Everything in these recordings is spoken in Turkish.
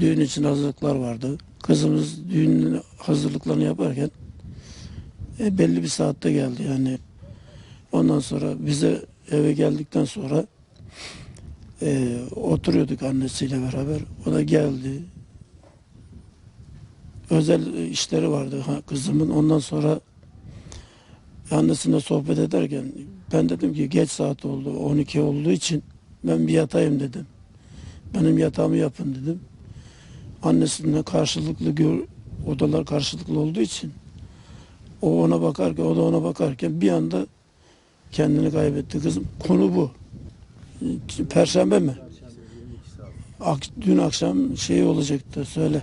Düğün için hazırlıklar vardı. Kızımız düğünün hazırlıklarını yaparken e, belli bir saatte geldi yani. Ondan sonra bize eve geldikten sonra e, oturuyorduk annesiyle beraber. O da geldi. Özel işleri vardı ha, kızımın. Ondan sonra annesine sohbet ederken ben dedim ki geç saat oldu 12 olduğu için ben bir yatayım dedim. Benim yatağımı yapın dedim. Annesine karşılıklı gör, odalar karşılıklı olduğu için o ona bakarken o da ona bakarken bir anda kendini kaybetti kızım. Konu bu. Perşembe mi? Ak- dün akşam şey olacaktı söyle.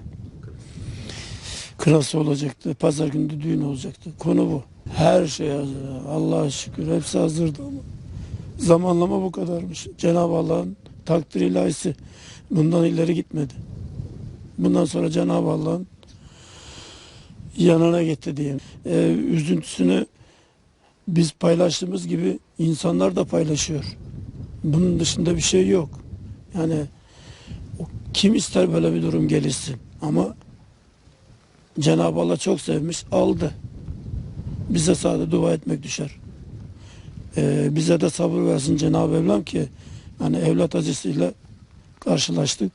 Kırası olacaktı. Pazar günü düğün olacaktı. Konu bu. Her şey hazır. Allah'a şükür hepsi hazırdı ama zamanlama bu kadarmış. Cenab-ı Allah'ın takdir ilahisi bundan ileri gitmedi. Bundan sonra Cenab-ı Allah'ın yanına gitti diyeyim. Ee, üzüntüsünü biz paylaştığımız gibi insanlar da paylaşıyor. Bunun dışında bir şey yok. Yani kim ister böyle bir durum gelişsin ama Cenab-ı Allah çok sevmiş, aldı. Bize sadece dua etmek düşer. Ee, bize de sabır versin Cenab-ı Mevlam ki hani evlat acısıyla karşılaştık.